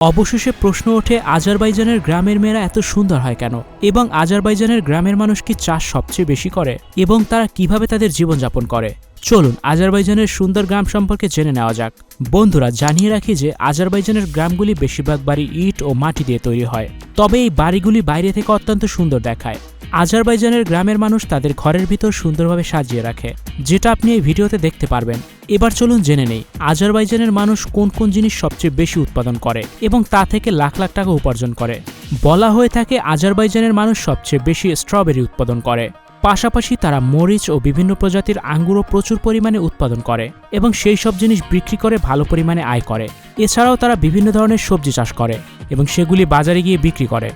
অবশেষে প্রশ্ন ওঠে, আজারবাইজানের গ্রামের মেয়েরা এত সুন্দর হয় কেন? এবং আজারবাইজানের গ্রামের মানুষ কি চাষ সবচেয়ে বেশি করে? এবং তারা কীভাবে তাদের জীবনযাপন করে? চলুন, আজারবাইজানের সুন্দর গ্রাম সম্পর্কে জেনে নেওয়া যাক। বন্ধুরা, জানিয়ে রাখি যে আজারবাইজানের গ্রামগুলি বেশিরভাগ বাড়ি ইট ও মাটি দিয়ে তৈরি হয়। তবে এই বাড়িগুলি বাইরে থেকে অত্যন্ত সুন্দর দেখায়। আজারবাইজানের গ্রামের মানুষ তাদের ঘরের ভিতর সুন্দরভাবে সাজিয়ে রাখে, যেটা আপনি এই ভিডিওতে দেখতে পারবেন। এবার চলুন জেনে নেই, আজারবাইজানের মানুষ কোন কোন জিনিস সবচেয়ে বেশি উৎপাদন করে এবং তা থেকে লাখ লাখ টাকা উপার্জন করে। বলা হয়ে থাকে আজারবাইজানের মানুষ সবচেয়ে বেশি স্ট্রবেরি উৎপাদন করে। পাশাপাশি তারা মরিচ ও বিভিন্ন প্রজাতির আঙ্গুরও প্রচুর পরিমাণে উৎপাদন করে এবং সেই সব জিনিস বিক্রি করে ভালো পরিমাণে আয় করে। এছাড়াও তারা বিভিন্ন ধরনের সবজি চাষ করে এবং সেগুলি বাজারে গিয়ে বিক্রি করে।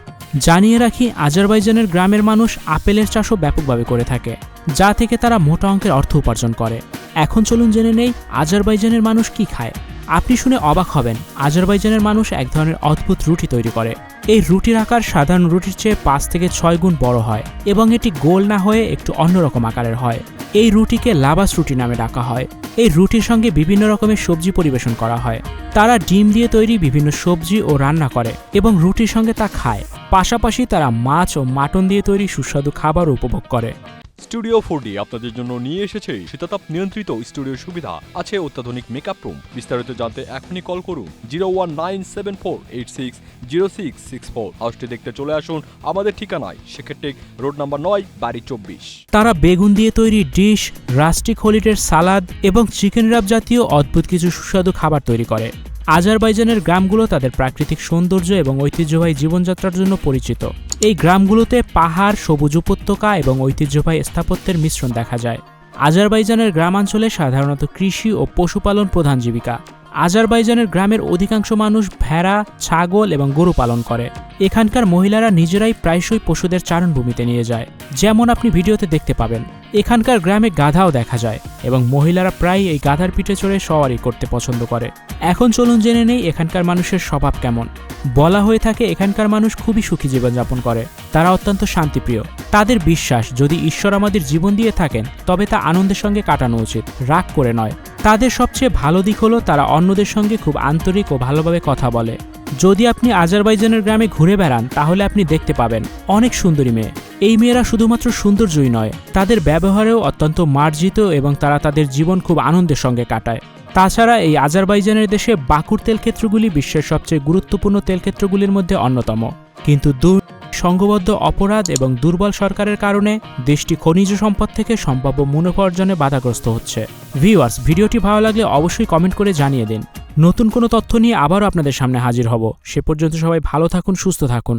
জানিয়ে রাখি, আজারবাইজানের গ্রামের মানুষ আপেলের চাষও ব্যাপকভাবে করে থাকে। যা থেকে তারা মোটা অঙ্কের অর্থ উপার্জন করে। এখন চলুন জেনে নেই আজারবাইজানের মানুষ কি খায়। আপনি শুনে অবাক হবেন, আজারবাইজানের মানুষ এক ধরনের অদ্ভুত রুটি তৈরি করে। এই রুটির আকার সাধারণ রুটির চেয়ে পাঁচ থেকে ছয় গুণ বড় হয় এবং এটি গোল না হয়ে একটু অন্যরকম আকারের হয়। এই রুটিকে লাবাস রুটি নামে ডাকা হয়। এই রুটির সঙ্গে বিভিন্ন রকমের সবজি পরিবেশন করা হয়। তারা ডিম দিয়ে তৈরি বিভিন্ন সবজি ও রান্না করে এবং রুটির সঙ্গে তা খায়। পাশাপাশি তারা মাছ ও মাটন দিয়ে তৈরি সুস্বাদু খাবার উপভোগ করে। স্টুডিও ফোর ডি আপনাদের জন্য নিয়ে এসেছে শীতাতাপ নিয়ন্ত্রিত স্টুডিও সুবিধা। আছে অত্যাধুনিক মেকআপ রুম বিস্তারিত জানতে এখনই কল করুন zero one nine seven four eight six zero six six four হাউসটি দেখতে চলে আসুন আমাদের ঠিকানায়, সেক্ষেত্রে রোড নাম্বার নয়, বাড়ি চব্বিশ। তারা বেগুন দিয়ে তৈরি ডিশ রাস্টিক হলিডের সালাদ এবং চিকেন রাব জাতীয় অদ্ভুত কিছু সুস্বাদু খাবার তৈরি করে। আজারবাইজানের গ্রামগুলো তাদের প্রাকৃতিক সৌন্দর্য এবং ঐতিহ্যবাহী জীবনযাত্রার জন্য পরিচিত। এই গ্রামগুলোতে পাহাড়, সবুজ উপত্যকা এবং ঐতিহ্যবাহী স্থাপত্যের মিশ্রণ দেখা যায়। আজারবাইজানের গ্রামাঞ্চলে সাধারণত কৃষি ও পশুপালন প্রধান জীবিকা। আজারবাইজানের গ্রামের অধিকাংশ মানুষ ভেড়া, ছাগল এবং গরু পালন করে। এখানকার মহিলারা নিজেরাই প্রায়শই পশুদের চারণভূমিতে নিয়ে যায়। যেমন আপনি ভিডিওতে দেখতে পাবেন। এখানকার গ্রামে গাধাও দেখা যায় এবং মহিলারা প্রায় এই গাধার পিঠে চড়ে সওয়ারি করতে পছন্দ করে। এখন চলুন জেনে নেই এখানকার মানুষের স্বভাব কেমন। বলা হয়ে থাকে এখানকার মানুষ খুবই সুখী জীবনযাপন করে। তারা অত্যন্ত শান্তিপ্রিয়। তাদের বিশ্বাস, যদি ঈশ্বর আমাদের জীবন দিয়ে থাকেন, তবে তা আনন্দের সঙ্গে কাটানো উচিত, রাগ করে নয়। তাদের সবচেয়ে ভালো দিক হলো তারা অন্যদের সঙ্গে খুব আন্তরিক ও ভালোভাবে কথা বলে। যদি আপনি আজারবাইজানের গ্রামে ঘুরে বেড়ান, তাহলে আপনি দেখতে পাবেন, অনেক সুন্দরী মেয়ে। এই মেয়েরা শুধুমাত্র সৌন্দর্যই নয় তাদের ব্যবহারেও অত্যন্ত মার্জিত এবং তারা তাদের জীবন খুব আনন্দের সঙ্গে কাটায়। তাছাড়া এই আজারবাইজানের দেশে বাকুর তেলক্ষেত্রগুলি বিশ্বের সবচেয়ে গুরুত্বপূর্ণ তেলক্ষেত্রগুলির মধ্যে অন্যতম। কিন্তু দূর সংঘবদ্ধ অপরাধ এবং দুর্বল সরকারের কারণে দেশটি খনিজ সম্পদ থেকে সম্ভাব্য মুনাফা অর্জনে বাধাগ্রস্ত হচ্ছে। ভিউয়ার্স ভিডিওটি ভালো লাগলে অবশ্যই কমেন্ট করে জানিয়ে দিন। নতুন কোনো তথ্য নিয়ে আবারও আপনাদের সামনে হাজির হব। সে পর্যন্ত সবাই ভালো থাকুন সুস্থ থাকুন।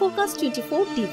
Focus 24 TV,